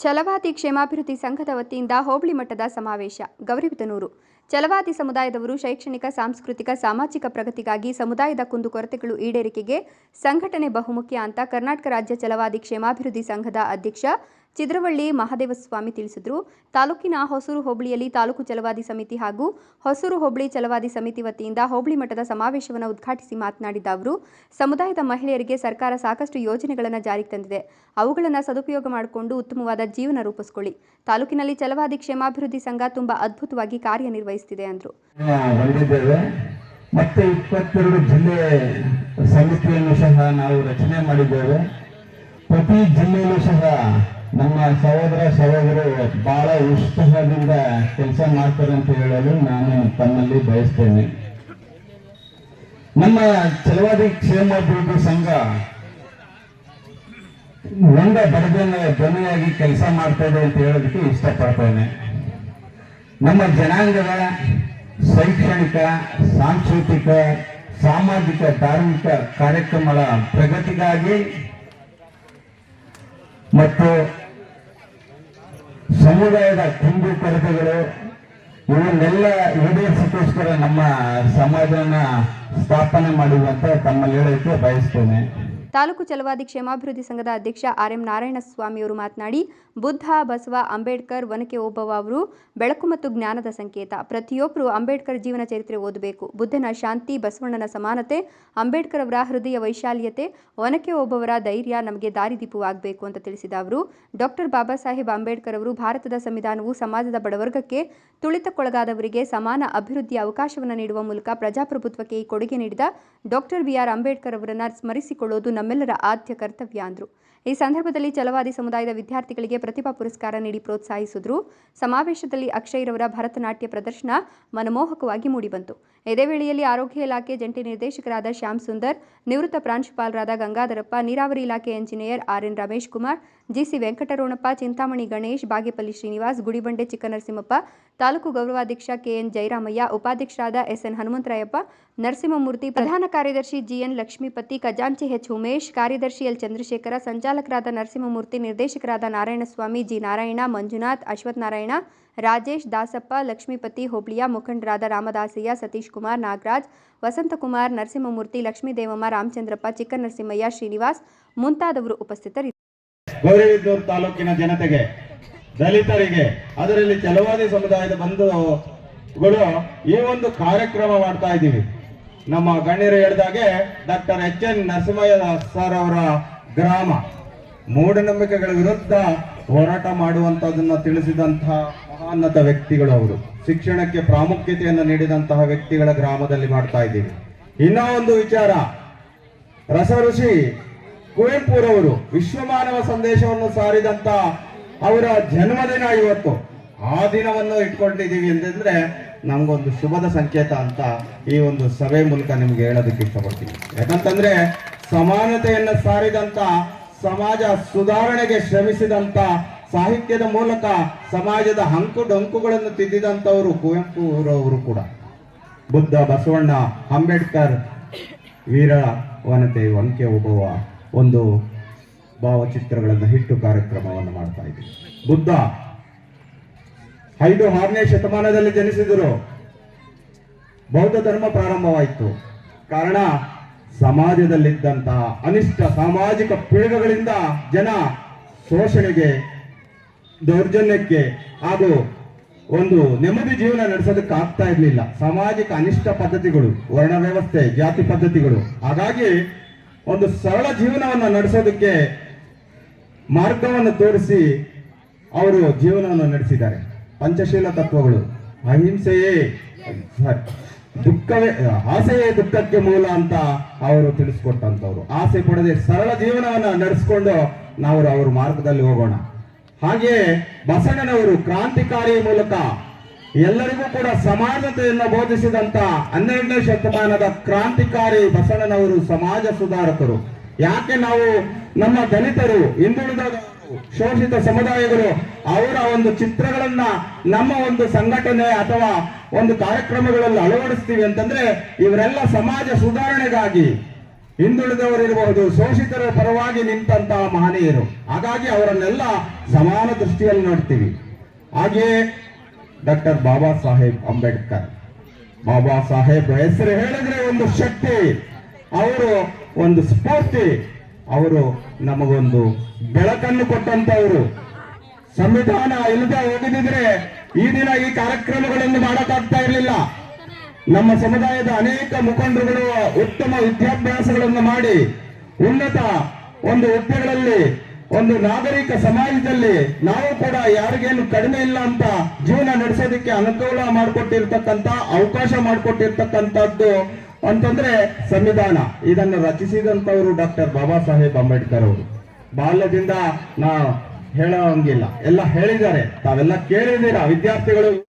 ಛಲವಾದಿ ಕ್ಷೇಮಾಭಿವೃದ್ಧಿ ಸಂಘದ ವತಿಯಿಂದ ಹೋಬಳಿ ಮಟ್ಟದ ಸಮಾವೇಶ, ಗೌರಿಬಿದನೂರು. ಛಲವಾದಿ ಸಮುದಾಯದವರು ಶೈಕ್ಷಣಿಕ, ಸಾಂಸ್ಕೃತಿಕ, ಸಾಮಾಜಿಕ ಪ್ರಗತಿಗಾಗಿ ಸಮುದಾಯದ ಕುಂದುಕೊರತೆಗಳು ಈಡೇರಿಕೆಗೆ ಸಂಘಟನೆ ಬಹುಮುಖ್ಯ ಅಂತ ಕರ್ನಾಟಕ ರಾಜ್ಯ ಛಲವಾದಿ ಕ್ಷೇಮಾಭಿವೃದ್ಧಿ ಸಂಘದ ಅಧ್ಯಕ್ಷ ಚಿದ್ರವಳ್ಳಿ ಮಹಾದೇವಸ್ವಾಮಿ ತಿಳಿಸಿದರು. ತಾಲೂಕಿನ ಹೊಸೂರು ಹೋಬಳಿಯಲ್ಲಿ ತಾಲೂಕು ಚಲವಾದಿ ಸಮಿತಿ ಹಾಗೂ ಹೊಸೂರು ಹೋಬಳಿ ಚಲವಾದಿ ಸಮಿತಿ ವತಿಯಿಂದ ಹೋಬಳಿ ಮಠದ ಸಮಾವೇಶವನ್ನು ಉದ್ಘಾಟಿಸಿ ಮಾತನಾಡಿದ ಅವರು, ಸಮುದಾಯದ ಮಹಿಳೆಯರಿಗೆ ಸರ್ಕಾರ ಸಾಕಷ್ಟು ಯೋಜನೆಗಳನ್ನು ಜಾರಿಗೆ ತಂದಿದೆ. ಅವುಗಳನ್ನು ಸದುಪಯೋಗ ಮಾಡಿಕೊಂಡು ಉತ್ತಮವಾದ ಜೀವನ ರೂಪಿಸಿಕೊಳ್ಳಿ. ತಾಲೂಕಿನಲ್ಲಿ ಚಲವಾದಿ ಕ್ಷೇಮಾಭಿವೃದ್ಧಿ ಸಂಘ ತುಂಬಾ ಅದ್ಭುತವಾಗಿ ಕಾರ್ಯನಿರ್ವಹಿಸುತ್ತಿದೆ ಅಂದರು. ಮತ್ತೆ ಇಪ್ಪತ್ತೆರಡು ಜಿಲ್ಲೆ ಸಮಿತಿಯನ್ನು ಸಹ ನಾವು ರಚನೆ ಮಾಡಿದ್ದೇವೆ. ಪ್ರತಿ ಜಿಲ್ಲೆಯಲ್ಲೂ ಸಹ ನಮ್ಮ ಸಹೋದರ ಸಹೋದರರು ಬಹಳ ಉತ್ಸಾಹದಿಂದ ಕೆಲಸ ಮಾಡ್ತಾರೆ ಅಂತ ಹೇಳಲು ನಾನು ತಮ್ಮಲ್ಲಿ ಬಯಸ್ತೇನೆ. ನಮ್ಮ ಚಲವಾದಿ ಕ್ಷೇಮಾಭಿವೃದ್ಧಿ ಸಂಘ ಒಂದ ಬಡಜನ ಧ್ವನಿಯಾಗಿ ಕೆಲಸ ಮಾಡ್ತಾ ಇದೆ ಅಂತ ಹೇಳೋದಕ್ಕೆ ಇಷ್ಟಪಡ್ತೇನೆ. ನಮ್ಮ ಜನಾಂಗದ ಶೈಕ್ಷಣಿಕ, ಸಾಂಸ್ಕೃತಿಕ, ಸಾಮಾಜಿಕ, ಧಾರ್ಮಿಕ ಕಾರ್ಯಕ್ರಮಗಳ ಪ್ರಗತಿಗಾಗಿ ಮತ್ತು ಸಮುದಾಯದ ಕುಂದು ಕೊರತೆಗಳು ಇವನ್ನೆಲ್ಲ ಈಡೇರಿಸಿಕೋಸ್ಕರ ನಮ್ಮ ಸಮಾಜನ ಸ್ಥಾಪನೆ ಮಾಡುವಂತ ತಮ್ಮಲ್ಲಿ ಹೇಳಕ್ಕೆ ಬಯಸ್ತೇನೆ. ತಾಲೂಕು ಚಲವಾದಿ ಕ್ಷೇಮಾಭಿವೃದ್ಧಿ ಸಂಘದ ಅಧ್ಯಕ್ಷ ಆರ್ ಎಂ ನಾರಾಯಣಸ್ವಾಮಿಯವರು ಮಾತನಾಡಿ, ಬುದ್ಧ, ಬಸವ, ಅಂಬೇಡ್ಕರ್ ಒನಕೆ ಓಬವ್ವ ಅವರು ಬೆಳಕು ಮತ್ತು ಜ್ಞಾನದ ಸಂಕೇತ. ಪ್ರತಿಯೊಬ್ಬರು ಅಂಬೇಡ್ಕರ್ ಜೀವನ ಚರಿತ್ರೆ ಓದಬೇಕು. ಬುದ್ಧನ ಶಾಂತಿ, ಬಸವಣ್ಣನ ಸಮಾನತೆ, ಅಂಬೇಡ್ಕರ್ ಅವರ ಹೃದಯ ವೈಶಾಲ್ಯತೆ ಒನಕೆ ಓಬವರ ಧೈರ್ಯ ನಮಗೆ ದಾರಿದೀಪವಾಗಬೇಕು ಅಂತ ತಿಳಿಸಿದ ಅವರು ಡಾಕ್ಟರ್ ಬಾಬಾ ಸಾಹೇಬ್ ಅಂಬೇಡ್ಕರ್ ಅವರು ಭಾರತದ ಸಂವಿಧಾನವು ಸಮಾಜದ ಬಡವರ್ಗಕ್ಕೆ ತುಳಿತಕ್ಕೊಳಗಾದವರಿಗೆ ಸಮಾನ ಅಭಿವೃದ್ಧಿಯ ಅವಕಾಶವನ್ನು ನೀಡುವ ಮೂಲಕ ಪ್ರಜಾಪ್ರಭುತ್ವಕ್ಕೆ ಈ ಕೊಡುಗೆ ನೀಡಿದ ಡಾಕ್ಟರ್ ಬಿಆರ್ ಅಂಬೇಡ್ಕರ್ ಅವರನ್ನು ಸ್ಮರಿಸಿಕೊಳ್ಳುವುದು ನಮ್ಮೆಲ್ಲರ ಆದ್ಯ ಕರ್ತವ್ಯ ಅಂದರು. ಈ ಸಂದರ್ಭದಲ್ಲಿ ಚಲವಾದಿ ಸಮುದಾಯದ ವಿದ್ಯಾರ್ಥಿಗಳಿಗೆ ಪ್ರತಿಭಾ ಪುರಸ್ಕಾರ ನೀಡಿ ಪ್ರೋತ್ಸಾಹಿಸಿದ್ರು. ಸಮಾವೇಶದಲ್ಲಿ ಅಕ್ಷಯ್ರವರ ಭರತನಾಟ್ಯ ಪ್ರದರ್ಶನ ಮನಮೋಹಕವಾಗಿ ಮೂಡಿಬಂತು. ಇದೇ ವೇಳೆಯಲ್ಲಿ ಆರೋಗ್ಯ ಇಲಾಖೆ ಜಂಟಿ ನಿರ್ದೇಶಕರಾದ ಶ್ಯಾಮ್ ಸುಂದರ್, ನಿವೃತ್ತ ಪ್ರಾಂಶುಪಾಲರಾದ ಗಂಗಾಧರಪ್ಪ, ನೀರಾವರಿ ಇಲಾಖೆ engineer RN Ramesh Kumar, GC Venkataronappa, Chintamani Ganesh, Bagepalli Srinivas, Gudibande Chikkanarasimhappa, taluk ಗೌರವಾಧ್ಯಕ್ಷ ಕೆಎನ್ ಜೈರಾಮಯ್ಯ, ಉಪಾಧ್ಯಕ್ಷರಾದ ಎಸ್ಎನ್ ಹನುಮಂತರಾಯಪ್ಪ, ನರಸಿಂಹಮೂರ್ತಿ, ಪ್ರಧಾನ ಕಾರ್ಯದರ್ಶಿ ಜಿಎನ್ ಲಕ್ಷ್ಮೀಪತಿ, ಖಜಾಂಚಿ ಎಚ್ ಉಮೇಶ್, ಕಾರ್ಯದರ್ಶಿ ಎಲ್ ಚಂದ್ರಶೇಖರ ಸಂಚಾಲಕರಾದ ನರಸಿಂಹಮೂರ್ತಿ, ನಿರ್ದೇಶಕರಾದ ನಾರಾಯಣಸ್ವಾಮಿ, ಜಿ. ನಾರಾಯಣ, ಮಂಜುನಾಥ್, ಅಶ್ವಥ್ ನಾರಾಯಣ, ರಾಜೇಶ್ ದಾಸಪ್ಪ, ಲಕ್ಷ್ಮೀಪತಿ ಹೋಬಳಿಯ ಮುಖಂಡರಾದ ರಾಮದಾಸಯ್ಯ, ಸತೀಶ್ ಕುಮಾರ್, ನಾಗರಾಜ್, ವಸಂತಕುಮಾರ್, ನರಸಿಂಹಮೂರ್ತಿ ಲಕ್ಷ್ಮೀದೇವಮ್ಮ ರಾಮಚಂದ್ರಪ್ಪ ಚಿಕ್ಕ ನರಸಿಂಹಯ್ಯ ಶ್ರೀನಿವಾಸ್ ಮುಂತಾದವರು ಉಪಸ್ಥಿತರಿದ್ದರು ತಾಲೂಕಿನ ಜನತೆಗೆ, ದಲಿತರಿಗೆ, ಅದರಲ್ಲಿ ಚಲವಾದಿ ಸಮುದಾಯದ ಬಂಧುಗಳು ಈ ಒಂದು ಕಾರ್ಯಕ್ರಮ ಮಾಡ್ತಾ ಇದ್ದೀವಿ. ನಮ್ಮ ಗಣ್ಯರು ಹೇಳಿದಾಗೆ doctor H N Narasimhaiah sir ಅವರ ಗ್ರಾಮ. ಮೂಢನಂಬಿಕೆಗಳ ವಿರುದ್ಧ ಹೋರಾಟ ಮಾಡುವಂತದನ್ನ ತಿಳಿಸಿದಂತಹ ಮಹಾನ್ನತ ವ್ಯಕ್ತಿಗಳು ಅವರು. ಶಿಕ್ಷಣಕ್ಕೆ ಪ್ರಾಮುಖ್ಯತೆಯನ್ನು ನೀಡಿದಂತಹ ವ್ಯಕ್ತಿಗಳ ಗ್ರಾಮದಲ್ಲಿ ಮಾಡ್ತಾ ಇದ್ದೀವಿ. ಇನ್ನೂ ಒಂದು ವಿಚಾರ. ರಸ ಋಷಿ ಕುವೆಂಪುರವರು ವಿಶ್ವಮಾನವ ಸಂದೇಶವನ್ನು ಸಾರಿದಂತ ಅವರ ಜನ್ಮದಿನ ಇವತ್ತು. ಆ ದಿನವನ್ನು ಇಟ್ಕೊಂಡಿದ್ದೀವಿ ಅಂತಂದ್ರೆ ನಮ್ಗೊಂದು ಶುಭದ ಸಂಕೇತ ಅಂತ ಈ ಒಂದು ಸಭೆ ಮೂಲಕ ನಿಮ್ಗೆ ಹೇಳೋದಕ್ಕೆ ಇಷ್ಟಪಡ್ತೀನಿ. ಯಾಕಂತಂದ್ರೆ ಸಮಾನತೆಯನ್ನು ಸಾರಿದಂತ ಸಮಾಜ ಸುಧಾರಣೆಗೆ ಶ್ರಮಿಸಿದಂತ ಸಾಹಿತ್ಯದ ಮೂಲಕ ಸಮಾಜದ ಹಂಕು ಡೊಂಕುಗಳನ್ನು ತಿದ್ದಿದಂತವರು ಕುವೆಂಪುರವರು ಕೂಡ. ಬುದ್ಧ ಬಸವಣ್ಣ ಅಂಬೇಡ್ಕರ್ ವೀರ ವನತೆ ಒನಕೆ ಒಬ್ಬವ ಒಂದು ಭಾವಚಿತ್ರಗಳನ್ನು ಹಿಟ್ಟು ಕಾರ್ಯಕ್ರಮವನ್ನು ಮಾಡ್ತಾ ಇದ್ದೀವಿ. ಬುದ್ಧ ಐದು ಆರನೇ ಶತಮಾನದಲ್ಲಿ ಜನಿಸಿದರು. ಬೌದ್ಧ ಧರ್ಮ ಪ್ರಾರಂಭವಾಯಿತು. ಕಾರಣ ಸಮಾಜದಲ್ಲಿದ್ದಂತಹ ಅನಿಷ್ಟ ಸಾಮಾಜಿಕ ಪೀಳಿಗೆಗಳಿಂದ ಜನ ಶೋಷಣೆಗೆ ದೌರ್ಜನ್ಯಕ್ಕೆ ಹಾಗೂ ಒಂದು ನೆಮ್ಮದಿ ಜೀವನ ನಡೆಸೋದಕ್ಕೆ ಆಗ್ತಾ ಇರಲಿಲ್ಲ. ಸಾಮಾಜಿಕ ಅನಿಷ್ಟ ಪದ್ಧತಿಗಳು ವರ್ಣ ವ್ಯವಸ್ಥೆ ಜಾತಿ ಪದ್ಧತಿಗಳು. ಹಾಗಾಗಿ ಒಂದು ಸರಳ ಜೀವನವನ್ನು ನಡೆಸೋದಕ್ಕೆ ಮಾರ್ಗವನ್ನು ತೋರಿಸಿ ಅವರು ಜೀವನವನ್ನು ನಡೆಸಿದ್ದಾರೆ. ಪಂಚಶೀಲ ತತ್ವಗಳು. ಅಹಿಂಸೆಯೇ. ಸಾರಿ, ದುಃಖವೇ, ಆಸೆಯೇ ದುಃಖಕ್ಕೆ ಮೂಲ ಅಂತ ಅವರು ತಿಳಿಸ್ಕೊಟ್ಟಂತವ್ರು ಆಸೆ ಪಡದೆ ಸರಳ ಜೀವನವನ್ನ ನಡೆಸ್ಕೊಂಡು ನಾವು ಅವ್ರ ಮಾರ್ಗದಲ್ಲಿ ಹೋಗೋಣ. ಹಾಗೆ ಬಸಣ್ಣನವರು ಕ್ರಾಂತಿಕಾರಿ ಮೂಲಕ ಎಲ್ಲರಿಗೂ ಕೂಡ ಸಮಾನತೆಯನ್ನು ಬೋಧಿಸಿದಂತ ಹನ್ನೆರಡನೇ ಶತಮಾನದ ಕ್ರಾಂತಿಕಾರಿ ಬಸಣ್ಣನವರು ಸಮಾಜ ಸುಧಾರಕರು. ಯಾಕೆ ನಾವು ನಮ್ಮ ದಲಿತರು, ಹಿಂದುಳಿದವರು, ಶೋಷಿತ ಸಮುದಾಯಗಳು ಅವರ ಒಂದು ಚಿತ್ರಗಳನ್ನ ನಮ್ಮ ಒಂದು ಸಂಘಟನೆ ಅಥವಾ ಒಂದು ಕಾರ್ಯಕ್ರಮಗಳಲ್ಲಿ ಅಳವಡಿಸ್ತೀವಿ ಅಂತಂದ್ರೆ ಇವರೆಲ್ಲ ಸಮಾಜ ಸುಧಾರಣೆಗಾಗಿ ಹಿಂದುಳಿದವರಿರಬಹುದು, ಶೋಷಿತರ ಪರವಾಗಿ ನಿಂತಹ ಮಹನೀಯರು. ಹಾಗಾಗಿ ಅವರನ್ನೆಲ್ಲ ಸಮಾನ ದೃಷ್ಟಿಯಲ್ಲಿ ನೋಡ್ತೀವಿ. ಹಾಗೆಯೇ ಡಾಕ್ಟರ್ ಬಾಬಾ ಸಾಹೇಬ್ ಅಂಬೇಡ್ಕರ್. ಬಾಬಾ ಸಾಹೇಬ್ ಹೆಸರು ಹೇಳಿದ್ರೆ ಒಂದು ಶಕ್ತಿ. ಅವರು ಒಂದು ಸ್ಫೂರ್ತಿ. ಅವರು ನಮಗೊಂದು ಬೆಳಕನ್ನು ಕೊಟ್ಟಂತವರು. ಸಂವಿಧಾನ ಇಲ್ಲದೆ ಹೋಗಿದ್ರೆ ಈ ದಿನ ಈ ಕಾರ್ಯಕ್ರಮಗಳನ್ನು ಮಾಡಕ್ಕಾಗ್ತಾ ಇರಲಿಲ್ಲ. ನಮ್ಮ ಸಮುದಾಯದ ಅನೇಕ ಮುಖಂಡರುಗಳು ಉತ್ತಮ ವಿದ್ಯಾಭ್ಯಾಸಗಳನ್ನು ಮಾಡಿ, ಉನ್ನತ ಒಂದು ಹುದ್ದೆಗಳಲ್ಲಿ, ಒಂದು ನಾಗರಿಕ ಸಮಾಜದಲ್ಲಿ ನಾವು ಕೂಡ ಯಾರಿಗೇನು ಕಡಿಮೆ ಇಲ್ಲ ಅಂತ ಜೀವನ ನಡೆಸೋದಕ್ಕೆ ಅನುಕೂಲ ಮಾಡಿಕೊಟ್ಟಿರ್ತಕ್ಕಂಥ, ಅವಕಾಶ ಮಾಡಿಕೊಟ್ಟಿರ್ತಕ್ಕಂಥದ್ದು ಅಂತಂದ್ರೆ ಸಂವಿಧಾನ ಇದನ್ನು ರಚಿಸಿದಂತವರು ಡಾಕ್ಟರ್ ಬಾಬಾ ಸಾಹೇಬ್ ಅಂಬೇಡ್ಕರ್ ಅವರು. ಬಾಲ್ಯದಿಂದ ನಾ ಹೇಳೋಂಗಿಲ್ಲ ಎಲ್ಲ ಹೇಳಿದ್ದಾರೆ. ತಾವೆಲ್ಲ ಕೇಳಿದ್ದೀರಾ? ವಿದ್ಯಾರ್ಥಿಗಳು